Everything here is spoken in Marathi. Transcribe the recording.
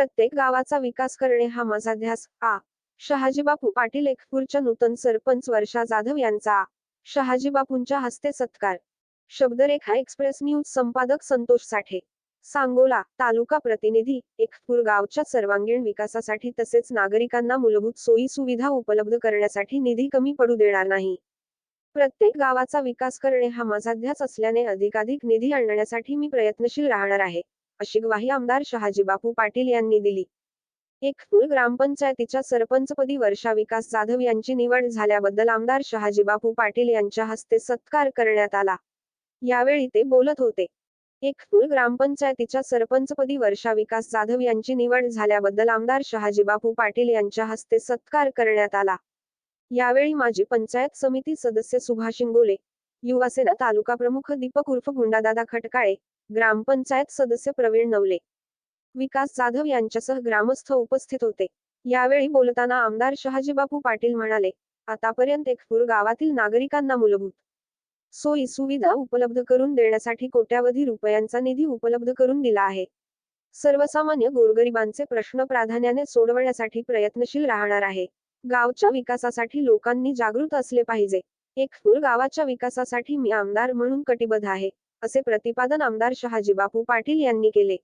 प्रत्येक गावाचा विकास करणे हा माझा ध्यास. आ. शहाजीबापू पाटील एकपूरच्या नूतन सरपंच वर्षा जाधव यांचा. आ. शहाजीबापूंच्या हस्ते सत्कार. शब्दरेखा एक्सप्रेस न्यूज संपादक संतोष साठे. सांगोला तालुका प्रतिनिधी एकपूर गावच्या सर्वांगीण विकासासाठी तसेच नागरिकांना मूलभूत सोयी सुविधा उपलब्ध करण्यासाठी निधी कमी पडू देणार नाही. प्रत्येक गावाचा विकास करणे हा माझा ध्यास असल्याने अधिकाधिक निधी आणण्यासाठी मी प्रयत्नशील राहणार आहे. अशी ग्वाही आमदार शहाजीबापू पाटील यांनी दिली. एक ग्रामपंचायतीच्या सरपंचपदी वर्षा विकास जाधव यांची निवड झाल्याबद्दल आमदार शहाजीबापू पाटील यांच्या हस्ते सत्कार करण्यात आला. यावेळी ते बोलत होते. एक ग्रामपंचायतीच्या सरपंचपदी वर्षा विकास जाधव यांची निवड झाल्याबद्दल आमदार शहाजीबापू पाटील यांच्या हस्ते सत्कार करण्यात आला. यावेळी माजी पंचायत समिती सदस्य सुभाष इंगोले युवासेना तालुका प्रमुख दीपक उर्फ गुंडादादा खटकाळे ग्रामपंचायत सदस्य प्रवीण नवले. विकास जाधव यांच्यासह ग्रामस्थ उपस्थित होते. यावेळी बोलताना आमदार शहाजीबापू पाटील म्हणाले आतापर्यंत एकपूर गावातील नागरिकांना मूलभूत. सोयी सुविधा उपलब्ध करून देण्यासाठी कोट्यावधी रुपयांचा निधी उपलब्ध करून दिला आहे. सर्वसामान्य गोरगरिबांचे प्रश्न प्राधान्याने सोडवण्यासाठी प्रयत्नशील राहणार आहे. गावच्या विकासासाठी लोकांनी जागृत असले पाहिजे. एकपूर गावाच्या विकासासाठी मी आमदार म्हणून कटिबद्ध आहे असे प्रतिपादन आमदार शहाजीबापू पाटील यांनी केले.